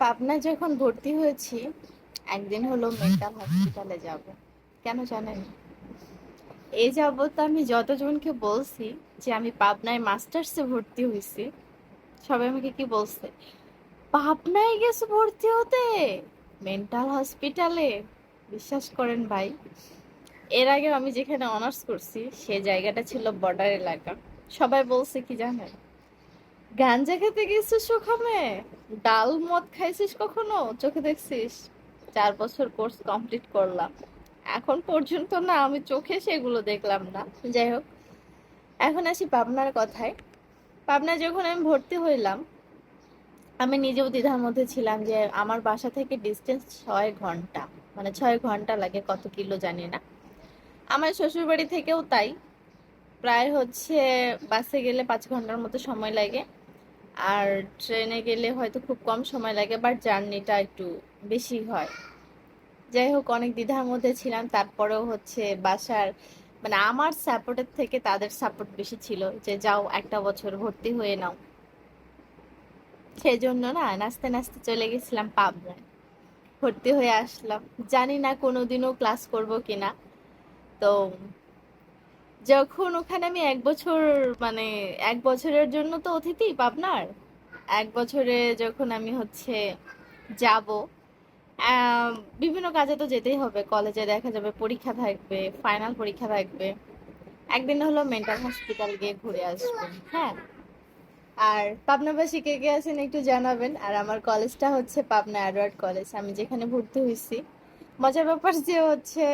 পাবনায় যখন ভর্তি হয়েছি, একদিন হলো মেন্টাল হসপিটালে যাব। কেন জানেন? এই যাবত আমি যতজনকে বলছি যে আমি পাবনায় মাস্টার্সে ভর্তি হয়েছি, সবাই আমাকে কি বলছে? পাবনায় গেছে ভর্তি হতে? মেন্টাল হসপিটালে বিশ্বাস করেন ভাই, এর আগে আমি যেখানে অনার্স করছি, সে জায়গাটা ছিল বর্ডার এলাকা। সবাই বলছে কি জানেন? গাঞ্জা খেতে গেছিস ওখানে? ডাল মদ খাইছিস কখনো? চোখে দেখছিস? চার বছর কোর্স কমপ্লিট করলাম। এখন পর্যন্ত না, আমি চোখে সেগুলো দেখলাম না। যাই হোক, এখন আসি পাবনার কথায়। পাবনায় যখন আমি ভর্তি হইলাম, আমি নিজেও দ্বিধার মধ্যে ছিলাম যে আমার বাসা থেকে ডিস্টেন্স ছয় ঘণ্টা। মানে ছয় ঘণ্টা লাগে, কত কিলো জানি না। আমার শ্বশুরবাড়ি থেকেও তাই। প্রায় হচ্ছে বাসে গেলে পাঁচ ঘণ্টার মতো সময় লাগে। আর ট্রেনে গেলে হয়তো খুব কম সময় লাগে বাট জার্নিটা একটু বেশি হয়। যাই হোক, অনেক দ্বিধার মধ্যে ছিলাম। তারপরেও হচ্ছে বাসার মানে আমার সাপোর্টের থেকে তাদের সাপোর্ট বেশি ছিল যে, যাও, একটা বছর ভর্তি হয়ে নাও। সেজন্য না, নাচতে নাচতে চলে গেছিলাম পাবনায় ভর্তি হয়ে আসলাম। জানি না কোনোদিনও ক্লাস করব কিনা। তো যখন ওখানে আমি এক বছর মানে এক বছরের জন্য তো অতিথি পাবনার, এক বছরে যখন আমি হচ্ছে যাব বিভিন্ন কাজে তো যেতেই হবে। কলেজে দেখা যাবে, পরীক্ষা থাকবে ফাইনাল পরীক্ষা থাকবে। একদিন হলো মেন্টাল হসপিটাল গিয়ে ঘুরে আসব হ্যাঁ। আর পাবনাবাসী কে কে আছেন একটু জানাবেন। আর আমার কলেজটা হচ্ছে পাবনা অ্যাডওয়ার্ড কলেজ, আমি যেখানে ভর্তি হয়েছি। মজার ব্যাপার যে হচ্ছে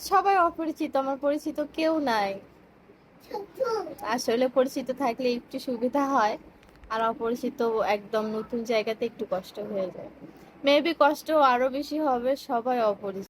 সবাই অপরিচিত, আমার পরিচিত কেউ নাই। আসলে পরিচিত থাকলে একটু সুবিধা হয়, আর অপরিচিত একদম নতুন জায়গাতে একটু কষ্ট হয়ে যায়। মেবি কষ্ট আরও বেশি হবে, সবাই অপরিচিত।